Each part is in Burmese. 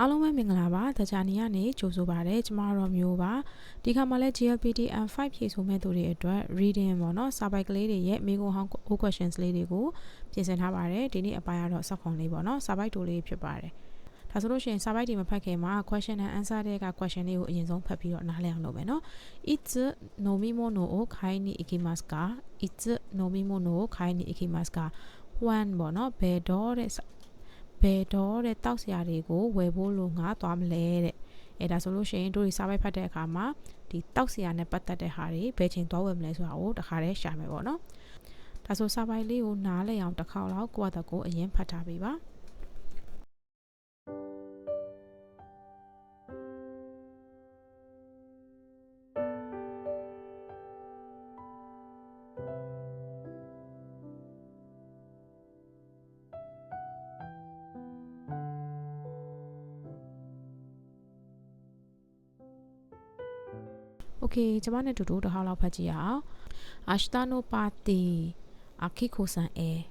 အားလုံးပဲမင်္ဂလာပါတကြနေရနေကြိုဆိုပါရစေကျမတို့မျိုးပါဒီခါမှာလဲ GLPT M5 ဖြည့်ဆိုမဲ့သူတွေအတွက် reading ပေါ့နော်စာပိုက်ကလေးတွေရဲ့မိကုံဟောင်း questions လေးတွေကိုပြင်ဆင်ထားပါတယ်ဒီနေ့အပိုင်းကတော့စက်ခွန်လေးပေါ့နော်စာပိုက်တူလေးဖြစ်ပါတယ်ဒါဆိုလို့ရှိရင်စာပိုက်တွေမဖတ်ခင်မှာ question and answer တွေက question လေးကိုအရင်ဆုံးဖတ်ပြီးတော့နားလည်အောင်လုပ်မယ်နော် It's nomimono o kai ni ikimasu ka It's nomimono o kai ni ikimasu ka one ပေါ့နော်ဘယ်တော့တဲ့ ဘယ်တော့တဲ့တောက်စရာတွေကိုဝယ်ဖို့လို့ငါသွားမလဲတဲ့အဲဒါဆိုလို့ရှိရင်တို့ဒီစာပိုက်ဖတ်တဲ့အခါမှာဒီတောက်စရာနဲ့ပတ်သက်တဲ့ဟာတွေဘယ်ချိန်သွားဝယ်မလဲဆိုတာကိုတခါတည်းရှာမယ်ပေါ့နော်ဒါဆိုစာပိုက်လေးကိုနားလည်အောင်တစ်ခေါက်လောက်ကိုယ့်အတကိုအရင်ဖတ်ထားပေးပါ Okay ကျမနဲ့တူတူတစ်ဟောက်လောက်ဖတ်ကြည့်ရအောင် Ashitano party Akiko-san e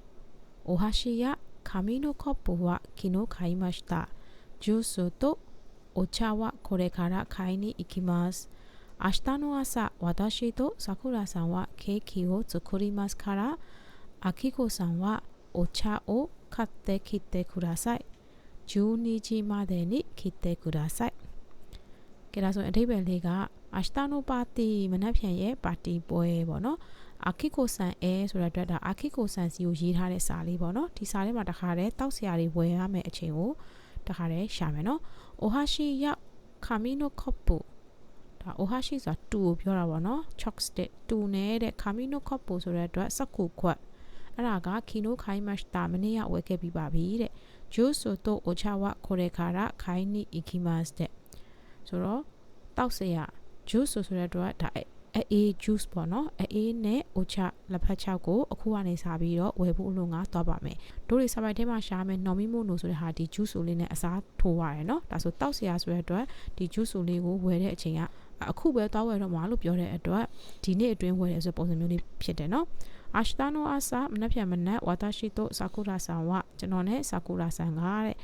す明日の朝、私とさくらさんはケーキを作りますから、あきこさんはお茶を買ってきてください。12時までに来てください。 ကဲဒါဆိုရင်အဓိပ္ပာယ်လေးကအာရှတာနိုပါတီမနက်ဖြန်ရဲ့ပါတီပွဲပေါ့နော်အာခိကိုဆန်အဲဆိုတဲ့အတွက်ဒါအာခိကိုဆန်စီကိုရေးထားတဲ့စာလေးပေါ့နော်ဒီစာထဲမှာတခါတည်းတောက်စရာတွေဝယ်ရမယ်အချိန်ကိုတခါတည်းရှာမယ်နော်အိုဟာရှိရောက်ခါမီနိုကော့ပူဒါအိုဟာရှိဆိုတာတူကိုပြောတာပေါ့နော် chopstick တူနဲ့တဲ့ခါမီနိုကော့ပူဆိုတဲ့အတွက်စက်ကူခွက်အဲ့ဒါကခီနိုခိုင်မတ်တာမနေ့ကဝယ်ခဲ့ပြီးပါပြီတဲ့ဂျိုဆိုတိုအိုချာဝခိုရဲခါရာခိုင်နီအီကီမတ်တဲ့ ဆိုတော့တောက်စရာ juice ဆိုဆိုတဲ့အတွက်ဒါအေး juice ပေါ့နော်အေးနဲ့ ocha လက်ဖက်ချောက်ကိုအခုကနေစားပြီးတော့ဝယ်ဖို့အလို့ငါသွားပါမယ်တို့တွေစပိုက်ထဲမှာရှားမယ် normi mono ဆိုတဲ့ဟာဒီ juice ဆိုလေးနဲ့အစားထိုးရတယ်နော်ဒါဆိုတောက်စရာဆိုတဲ့အတွက်ဒီ juice ဆိုလေးကိုဝယ်တဲ့အချိန်ကအခုပဲသွားဝယ်တော့မှာလို့ပြောတဲ့အတွက်ဒီနေ့အတွင်းဝယ်တယ်ဆိုပုံစံမျိုးလေးဖြစ်တယ်နော်အာရှတာနိုအာဆာမနက်ဖြန်မနက်ဝါတာရှိတိုဆာကူရာဆန်ဝကျွန်တော်နဲ့ဆာကူရာဆန်ကတဲ့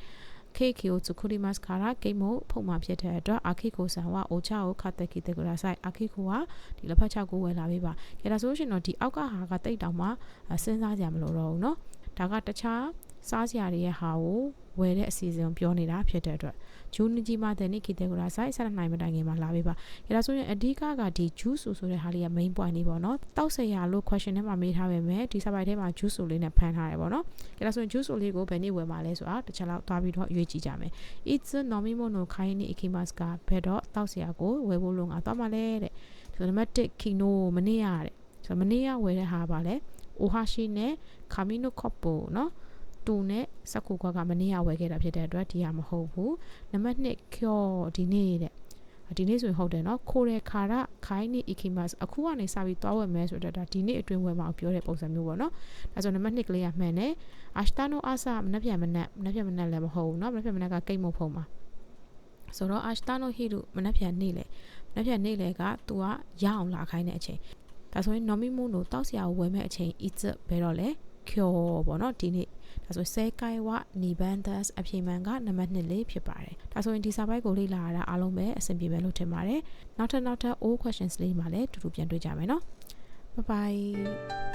KKO tsukurimas kara game ကိုဖုတ်မှာဖြစ်တဲ့အတွက် akiko san wa ocha o kataki de kurasai akiko ကဒီလက်ဖက်ချောက်ကိုဝယ်လာပေးပါ။ကြည့်ဒါဆိုရှင်တော့ဒီအောက်ကဟာကတိတ်တောင်မှစဉ်းစားကြမလို့တော့ဘူးเนาะ ဒါကတခြားစားစရာတွေရဲ့ဟာကိုဝယ်တဲ့အစီအစဉ်ပြောနေတာဖြစ်တဲ့အတွက်ဂျူးနကြီးမှတဲ့နိခိတဲ့ကရာဆိုင်ဆက်နိုင်မတိုင်ခင်မှာလာပေးပါ။ဒါဆိုရင်အဓိကကဒီ juice ဆိုဆိုတဲ့ဟာလေးက main point လေးပေါ့နော်။တောက်စရာလို့ question ထဲမှာမေးထားပေမဲ့ဒီစာပိုက်ထဲမှာ juice ဆိုလေးနဲ့ဖန်ထားတယ်ပေါ့နော်။ဒါဆိုရင် juice ဆိုလေးကိုဘယ်နေ့ဝယ်မှာလဲဆိုတာတစ်ချက်လောက်သွားပြီးတော့ရွေးကြည့်ကြမယ်။ It's nomimo no kaini ikimas ကဘယ်တော့တောက်စရာကိုဝယ်ဖို့လို့ငါသွားမှာလဲတဲ့။ဆိုနံပါတ်1 kino မနေ့ရတဲ့။ဆိုမနေ့ရဝယ်တဲ့ဟာပါလဲ အိုဟာရှိနဲ့ခါမီနိုခော့ပိုနော်တူနဲ့စကူကွာကမနေ့ကဝယ်ခဲ့တာဖြစ်တဲ့အတွက်ဒီဟာမဟုတ်ဘူးနံပါတ်2ကျော်ဒီနေ့တဲ့ဒီနေ့ဆိုရင်ဟုတ်တယ်နော်ခိုရဲခါရခိုင်းနေ ikimas အခုကနေစပြီးသွားဝယ်မယ်ဆိုတော့ဒါဒီနေ့အတွင်းဝယ်မှာပြောတဲ့ပုံစံမျိုးပေါ့နော်ဒါဆိုနံပါတ်2ကလေးကမှန်တယ် ashtano asa မနေ့ပြန်မနေ့မနေ့ပြန်မနေ့လည်းမဟုတ်ဘူးနော်မနေ့ပြန်မနေ့ကကိတ်မုတ်ဖုံမှာဆိုတော့ ashtano hiru မနေ့ပြန်နေ့လေမနေ့ပြန်နေ့လေက तू ကရအောင်လာခိုင်းတဲ့အချိန် ဒါဆိုရင် nomi moon ကိုတောက်စရာကိုဝယ်မဲ့အချိန် it's ဘယ်တော့လဲကျော်ပေါ့နော်ဒီနေ့ဒါဆိုဆဲကိုင်ဝနီဘန်ဒတ်အဖြေမှန်ကနံပါတ်1လေးဖြစ်ပါတယ်ဒါဆိုရင်ဒီစာပိုက်ကိုလေ့လာရတာအားလုံးပဲအဆင်ပြေမယ်လို့ထင်ပါတယ်နောက်ထပ်နောက်ထပ် all questions လေးမှာလည်းတူတူပြန်တွေ့ကြမယ်နော် bye bye